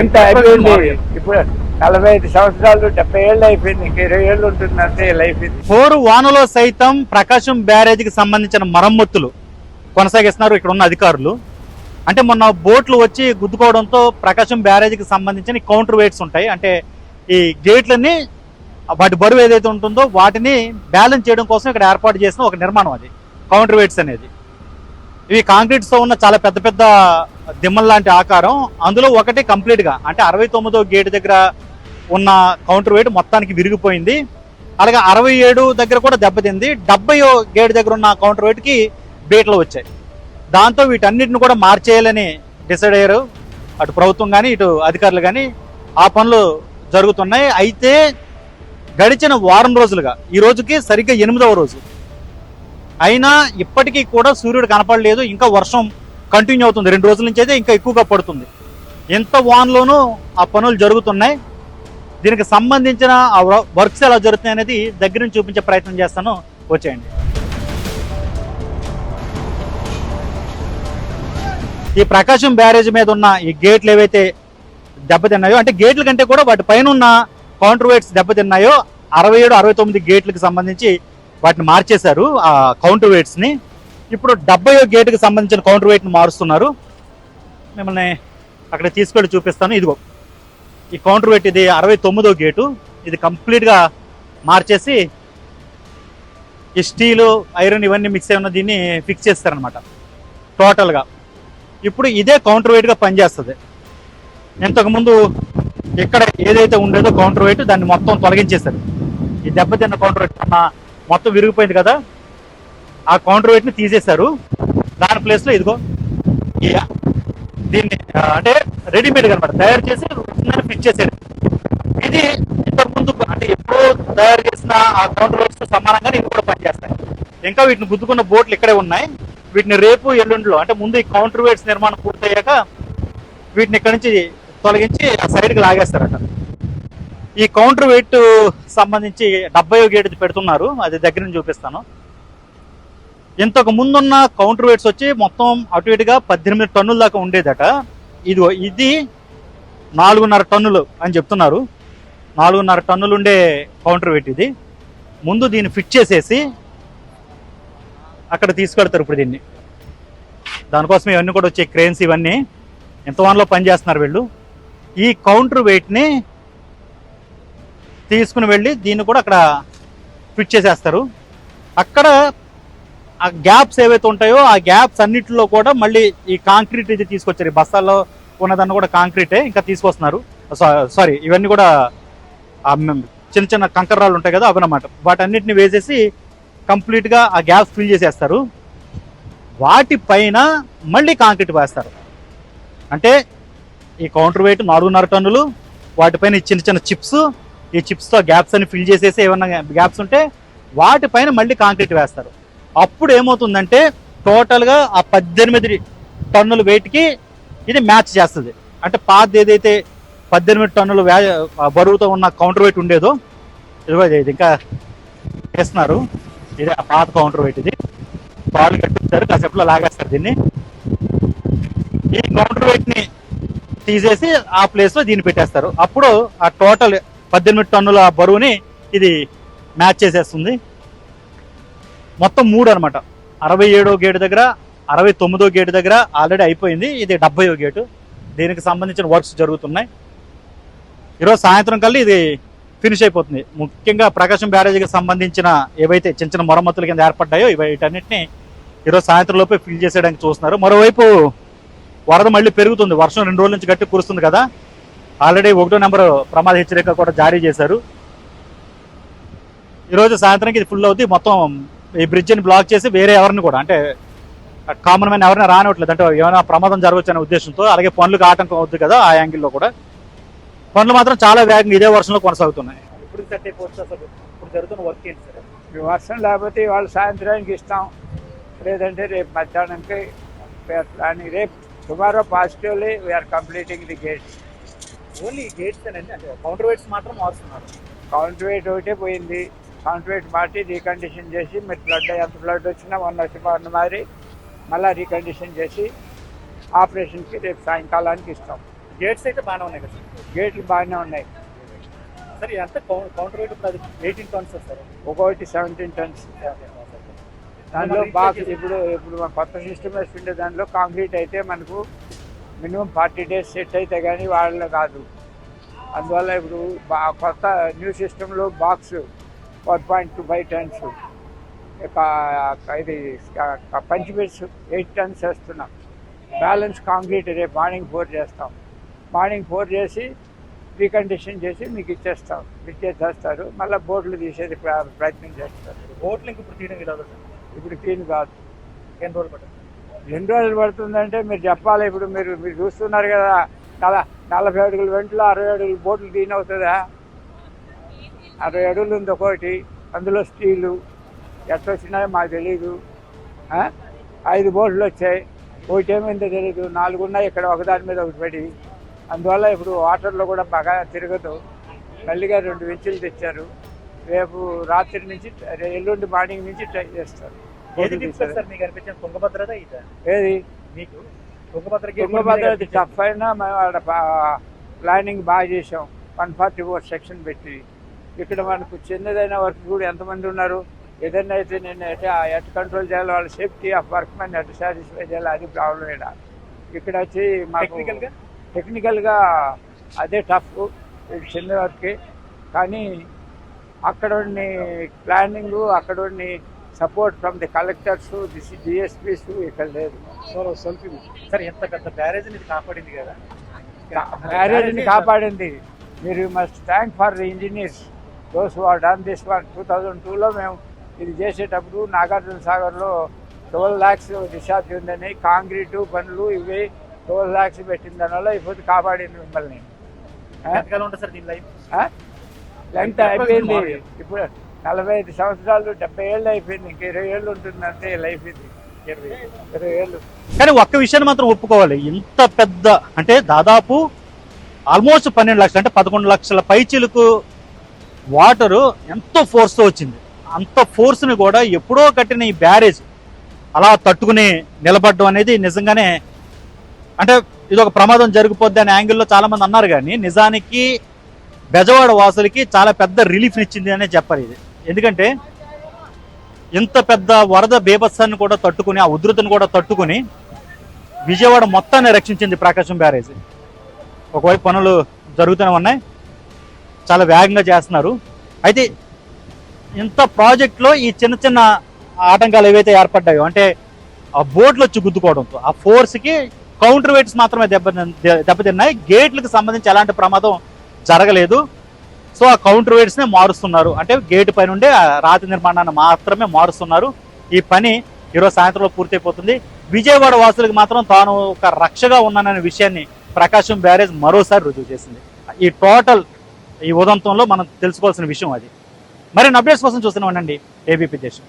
ఎంత అయిపోయింది. ఇప్పుడు నలభై ఐదు సంవత్సరాలు డెబ్బై ఏళ్ళు అయిపోయింది. ఇంక ఇరవై ఏళ్ళు ఉంటుంది అంతే లైఫ్ పోరు వానలో సైతం ప్రకాశం బ్యారేజీకి సంబంధించిన మరమ్మతులు కొనసాగిస్తున్నారు ఇక్కడ ఉన్న అధికారులు. అంటే మొన్న బోట్లు వచ్చి గుద్దుకోవడంతో ప్రకాశం బ్యారేజీకి సంబంధించిన కౌంటర్ వెయిట్స్ ఉంటాయి. అంటే ఈ గేట్లన్నీ వాటి బరువు ఏదైతే ఉంటుందో వాటిని బ్యాలెన్స్ చేయడం కోసం ఇక్కడ ఏర్పాటు చేసిన ఒక నిర్మాణం అది కౌంటర్ వెయిట్స్ అనేది. ఇవి కాంక్రీట్స్తో ఉన్న చాలా పెద్ద పెద్ద దిమ్మల లాంటి ఆకారం అందులో ఒకటి కంప్లీట్గా అంటే అరవై తొమ్మిదో గేట్ దగ్గర ఉన్న కౌంటర్ వెయిట్ మొత్తానికి విరిగిపోయింది. అలాగే అరవై ఏడు దగ్గర కూడా దెబ్బతింది. డెబ్బై గేట్ దగ్గర ఉన్న కౌంటర్ వెయిట్కి బీట్లు వచ్చాయి. దాంతో వీటన్నిటిని కూడా మార్చేయాలని డిసైడ్ అయ్యారు. అటు ప్రభుత్వం కానీ ఇటు అధికారులు కానీ ఆ పనులు జరుగుతున్నాయి. అయితే గడిచిన వారం రోజులుగా ఈ రోజుకి సరిగ్గా ఎనిమిదవ రోజు. అయినా ఇప్పటికీ కూడా సూర్యుడు కనపడలేదు. ఇంకా వర్షం కంటిన్యూ అవుతుంది. రెండు రోజుల నుంచి అయితే ఇంకా ఎక్కువగా పడుతుంది. ఎంత వాన్లోనూ ఆ పనులు జరుగుతున్నాయి. దీనికి సంబంధించిన ఆ వర్క్స్ ఎలా జరుగుతున్నాయి అనేది దగ్గర నుంచి చూపించే ప్రయత్నం చేస్తాను. వచ్చేయండి. ఈ ప్రకాశం బ్యారేజ్ మీద ఉన్న ఈ గేట్లు ఏవైతే దెబ్బతిన్నాయో అంటే గేట్ల కంటే కూడా వాటి పైన ఉన్న కౌంటర్ వెయిట్స్ దెబ్బతిన్నాయో అరవై ఏడు అరవై తొమ్మిది గేట్లకు సంబంధించి వాటిని మార్చేశారు ఆ కౌంటర్ వెయిట్స్ని ఇప్పుడు డెబ్బై గేటుకి సంబంధించిన కౌంటర్ వెయిట్ మారుస్తున్నారు. మిమ్మల్ని అక్కడ తీసుకెళ్ళి చూపిస్తాను. ఇదిగో ఈ కౌంటర్ వెయిట్ ఇది అరవై తొమ్మిదో గేటు. ఇది కంప్లీట్గా మార్చేసి ఈ స్టీలు ఐరన్ ఇవన్నీ మిక్స్ అయి ఉన్న దీన్ని ఫిక్స్ చేస్తారనమాట టోటల్గా ఇప్పుడు ఇదే కౌంటర్ వెయిట్గా పనిచేస్తుంది. ఇంతకుముందు ఇక్కడ ఏదైతే ఉండేదో కౌంటర్ వెయిట్ దాన్ని మొత్తం తొలగించేశారు. ఈ దెబ్బతిన్న కౌంటర్ వెయిట్ మొత్తం విరిగిపోయింది కదా. ఆ కౌంటర్ వెయిట్ని తీసేశారు. దాని ప్లేస్లో ఇదిగో దీన్ని అంటే రెడీమేడ్ అనమాట తయారు చేసి ఫిట్ చేశారు. ఇది ఇంతకుముందు అంటే ఎప్పుడో తయారు చేసిన ఆ కౌంటర్ వెయిట్స్తో సమానంగా ఇవి కూడా పనిచేస్తాయి. ఇంకా వీటిని గుద్దుకున్న బోట్లు ఇక్కడే ఉన్నాయి. వీటిని రేపు ఎల్లుండిలో అంటే ముందు ఈ కౌంటర్ వెయిట్స్ నిర్మాణం పూర్తయ్యాక వీటిని ఇక్కడ నుంచి తొలగించి ఆ సైడ్కి లాగేస్తారట. ఈ కౌంటర్ వెయిట్ సంబంధించి డెబ్బై గేట్ పెడుతున్నారు. అది దగ్గర నుంచి చూపిస్తాను. ఇంతకు ముందున్న కౌంటర్ వెయిట్స్ వచ్చి మొత్తం అటు ఇటుగా పద్దెనిమిది టన్నుల దాకా ఉండేదట. ఇది ఇది నాలుగున్నర టన్నులు అని చెప్తున్నారు. నాలుగున్నర టన్నులు ఉండే కౌంటర్ వెయిట్ ఇది. ముందు దీన్ని ఫిట్ చేసేసి అక్కడ తీసుకెళ్తారు ఇప్పుడు దీన్ని. దానికోసం ఇవన్నీ కూడా వచ్చే క్రేన్స్ ఇవన్నీ. ఎంత వాన్లో పనిచేస్తున్నారు వీళ్ళు? ఈ కౌంటర్ వెయిట్ని తీసుకుని వెళ్ళి దీన్ని కూడా అక్కడ ఫిట్ చేసేస్తారు. అక్కడ ఆ గ్యాప్స్ ఏవైతే ఉంటాయో ఆ గ్యాప్స్ అన్నిటిలో కూడా మళ్ళీ ఈ కాంక్రీట్ ఇది తీసుకొచ్చారు. ఈ బస్తాల్లో ఉన్నదాన్ని కూడా కాంక్రీటే ఇంకా తీసుకొస్తున్నారు. సారీ ఇవన్నీ కూడా చిన్న చిన్న కంకర్రాలు ఉంటాయి కదా అవన్నమాట. వాటన్నిటిని వేసేసి కంప్లీట్గా ఆ గ్యాప్స్ ఫిల్ చేసేస్తారు. వాటిపైన మళ్ళీ కాంక్రీట్ వేస్తారు. అంటే ఈ కౌంటర్ వెయిట్ నాలుగున్నర టన్నులు వాటిపైన చిన్న చిన్న చిప్స్ ఈ చిప్స్తో గ్యాప్స్ అని ఫిల్ చేసేసి ఏమన్నా గ్యాప్స్ ఉంటే వాటిపైన మళ్ళీ కాంక్రీట్ వేస్తారు. అప్పుడు ఏమవుతుందంటే టోటల్గా ఆ పద్దెనిమిది టన్నుల వెయిట్కి ఇది మ్యాచ్ చేస్తుంది. అంటే పాత ఏదైతే పద్దెనిమిది టన్నుల వ్యా బరువుతో ఉన్న కౌంటర్ వెయిట్ ఉండేదో ఇదిగో ఇది ఇంకా వేస్తున్నారు. ఇది ఆ పాత కౌంటర్ వెయిట్ ఇది. తాళ్ళు కట్టిస్తారు కాసేపులో లాగేస్తారు దీన్ని. ఈ కౌంటర్ వెయిట్ని తీసేసి ఆ ప్లేస్లో దీన్ని పెట్టేస్తారు. అప్పుడు ఆ టోటల్ పద్దెనిమిది టన్నుల బరువుని ఇది మ్యాచ్ చేసేస్తుంది. మొత్తం మూడు అనమాట అరవై ఏడో గేటు దగ్గర అరవై తొమ్మిదో గేటు దగ్గర ఆల్రెడీ అయిపోయింది. ఇది డెబ్బయో గేటు. దీనికి సంబంధించిన వర్క్స్ జరుగుతున్నాయి. ఈరోజు సాయంత్రం కల్లా ఇది ఫినిష్ అయిపోతుంది. ముఖ్యంగా ప్రకాశం బ్యారేజీకి సంబంధించిన ఏవైతే చిన్న చిన్న మరమ్మతుల కింద ఏర్పడ్డాయో ఇవి వీటన్నిటిని ఈరోజు సాయంత్రం లోపే ఫిల్ చేసేయడానికి చూస్తున్నారు. మరోవైపు వరద మళ్ళీ పెరుగుతుంది. వర్షం రెండు రోజుల నుంచి గట్టి కురుస్తుంది కదా. ఆల్రెడీ ఒకటో నెంబర్ ప్రమాద హెచ్చరిక కూడా జారీ చేశారు. ఈరోజు సాయంత్రానికి ఇది ఫుల్ అవుతుంది మొత్తం ఈ బ్రిడ్జిని బ్లాక్ చేసి వేరే ఎవరిని కూడా అంటే కామన్ మ్యాన్ ఎవరైనా రానివ్వట్లేదు. అంటే ఏమైనా ప్రమాదం జరగవచ్చు అనే ఉద్దేశంతో అలాగే పనులకు ఆటంకం అవుతుంది కదా ఆ యాంగిల్లో కూడా. పనులు మాత్రం చాలా వేగంగా ఇదే వర్షంలో కొనసాగుతున్నాయి. ఇప్పుడు అసలు ఇప్పుడు జరుగుతున్న వర్క్ ఏంటి సార్? వర్షం లేకపోతే ఇవాళ సాయంత్రానికి ఇస్తాం. లేదంటే రేపు మధ్యాహ్నానికి ప్లానింగ్ రేపు tomorrow positively we are completing the gates only gates అంటే కౌంటర్ వెయిట్స్ మాత్రం మారుస్తున్నారు కౌంటర్ వెయిట్ ఒకటే పోయింది. కౌంటర్ వెయిట్ మార్చి రీకండిషన్ చేసి మీరు బ్లడ్ ఎంత బ్లడ్ వచ్చినా మొన్న వచ్చి మారి మళ్ళీ రీకండిషన్ చేసి ఆపరేషన్కి రేపు సాయంకాలానికి ఇస్తాం. గేట్స్ అయితే బాగానే ఉన్నాయి కదా గేట్లు బాగానే ఉన్నాయి. సార్ ఎంత కౌంటర్ వెయిట్ ఇప్పుడు అది ఎయిటీన్ టన్స్ సార్ ఒక్కొక్కటి సెవెంటీన్ టన్స్ దాంట్లో బాక్స్ ఇప్పుడు ఇప్పుడు కొత్త సిస్టమ్ వేస్తుంటే దాంట్లో కాంక్రీట్ అయితే మనకు మినిమం ఫార్టీ డేస్ సెట్ అయితే కానీ వాళ్ళ కాదు. అందువల్ల ఇప్పుడు బా కొత్త న్యూ సిస్టంలో box four point two five tons. ఇది పంచి బిట్స్ ఎయిట్ టన్స్ వేస్తున్నాం. బ్యాలెన్స్ కాంక్రీట్ రేపు మార్నింగ్ ఫోర్ చేస్తాం. మార్నింగ్ ఫోర్ చేసి రీకండిషన్ చేసి మీకు ఇచ్చేస్తాం. ఇచ్చేసేస్తారు. మళ్ళీ బోర్డులు తీసేది ప్ర- ప్రయత్నం చేస్తారు. బోట్ లింక్ ఇప్పుడు తీయడం ఇలా ఇప్పుడు క్లీన్ కాదు. ఎన్ని రోజులు పట్టింది ఎన్ని రోజులు పడుతుందంటే మీరు చెప్పాలి. ఇప్పుడు మీరు మీరు చూస్తున్నారు కదా నల నలభై అడుగుల వెంటలో అరవై అడుగుల బోట్లు క్లీన్ అవుతుందా అరవై అడుగులు ఉంది ఒకటి. అందులో స్టీలు. ఎట్లా వచ్చినాయో మాకు తెలియదు? ఐదు బోట్లు వచ్చాయి. ఒకటి ఏమైందో తెలియదు నాలుగు ఉన్నాయి ఇక్కడ ఒకదాని మీద ఒకటి పడి. అందువల్ల ఇప్పుడు వాటర్లో కూడా బాగా తిరగదు. మళ్ళీగా రెండు వించులు తెచ్చారు. రేపు రాత్రి నుంచి ఎల్లుండి మార్నింగ్ నుంచి ట్రై చేస్తారు. ఏది మీకు తుంగభద్ర. టఫ్ అయినా మేము ప్లానింగ్ బాగా చేసాం వన్ ఫార్టీ ఫోర్ సెక్షన్ పెట్టి. ఇక్కడ మనకు చిన్నదైన వర్క్ కూడా ఎంతమంది ఉన్నారు? ఏదైనా అయితే నేను అయితే ఆ ఎట్ కంట్రోల్ చేయాలి వాళ్ళ safety of workman at satisfy చేయాలి అది ప్రాబ్లం ఇక్కడ ఇక్కడ వచ్చి మాకు? టెక్నికల్గా అదే టఫ్ చిన్న వర్కే. కానీ అక్కడ ఉండి ప్లానింగ్ అక్కడ ఉండి support from the collectors DSPs ఇక్కడ లేదు. సార్ ఎంత పెద్ద బ్యారేజ్ కాపాడింది కదా? మ్యారేజ్ని కాపాడింది. మీరు must thank for the engineers those are done this one two thousand టూలో మేము ఇది చేసేటప్పుడు నాగార్జున సాగర్లో ట్వెల్వ్ ల్యాక్స్ డిశ్చార్జ్ ఉందని కాంక్రీటు పనులు ఇవి ట్వెల్వ్ ల్యాక్స్ పెట్టిన దానివల్ల ఇప్పుడు కాపాడింది మిమ్మల్ని. ఎంతకాలం ఉంటుంది సార్ దీని లైఫ్? లెంగ్త్ అయిపోయింది. ఇప్పుడు నలభై ఐదు సంవత్సరాలు డెబ్బై ఏళ్ళు అయిపోయింది. ఇంక ఇరవై ఏళ్ళు ఉంటుంది అంతే లైఫ్ ఇది. ఇరవై ఏళ్ళు. కానీ ఒక్క విషయాన్ని మాత్రం ఒప్పుకోవాలి. ఇంత పెద్ద అంటే దాదాపు ఆల్మోస్ట్ పన్నెండు లక్షలు అంటే పదకొండు లక్షల పైచీలకు వాటరు ఎంతో ఫోర్స్తో వచ్చింది. అంత ఫోర్స్ని కూడా ఎప్పుడో కట్టిన ఈ బ్యారేజ్ అలా తట్టుకుని నిలబడడం అనేది నిజంగానే అంటే ఇది ఒక ప్రమాదం జరిగిపోద్ది అనే యాంగిల్లో చాలామంది అన్నారు కానీ నిజానికి బెజవాడ వాసులకి చాలా పెద్ద రిలీఫ్ ఇచ్చింది అనే చెప్పాలి ఇది. ఎందుకంటే ఇంత పెద్ద వరద బీభత్సాన్ని కూడా తట్టుకుని ఆ ఉధృతిని కూడా తట్టుకుని విజయవాడ మొత్తాన్ని రక్షించింది ప్రకాశం బ్యారేజ్ ఒకవైపు పనులు జరుగుతూనే ఉన్నాయి చాలా వేగంగా చేస్తున్నారు. అయితే ఇంత ప్రాజెక్ట్లో ఈ చిన్న చిన్న ఆటంకాలు ఏవైతే ఏర్పడ్డాయో అంటే ఆ బోట్లు వచ్చి గుద్దుకోవడంతో ఆ ఫోర్స్కి కౌంటర్ వెయిట్స్ మాత్రమే దెబ్బ దెబ్బతిన్నాయి గేట్లకు సంబంధించి ఎలాంటి ప్రమాదం జరగలేదు. సో ఆ కౌంటర్ వెయిట్స్నే మారుస్తున్నారు. అంటే గేట్ పై నుండి ఆ రాతి నిర్మాణాన్ని మాత్రమే మారుస్తున్నారు. ఈ పని ఈరోజు సాయంత్రంలో పూర్తయిపోతుంది విజయవాడ వాసులకు మాత్రం తాను ఒక రక్షగా ఉన్నాననే విషయాన్ని ప్రకాశం బ్యారేజ్ మరోసారి రుజువు చేసింది. ఈ టోటల్ ఈ ఉదంతంలో మనం తెలుసుకోవాల్సిన విషయం అది. మరి అప్డేట్స్ కోసం చూస్తున్నామండి ఏబీపీ దేశం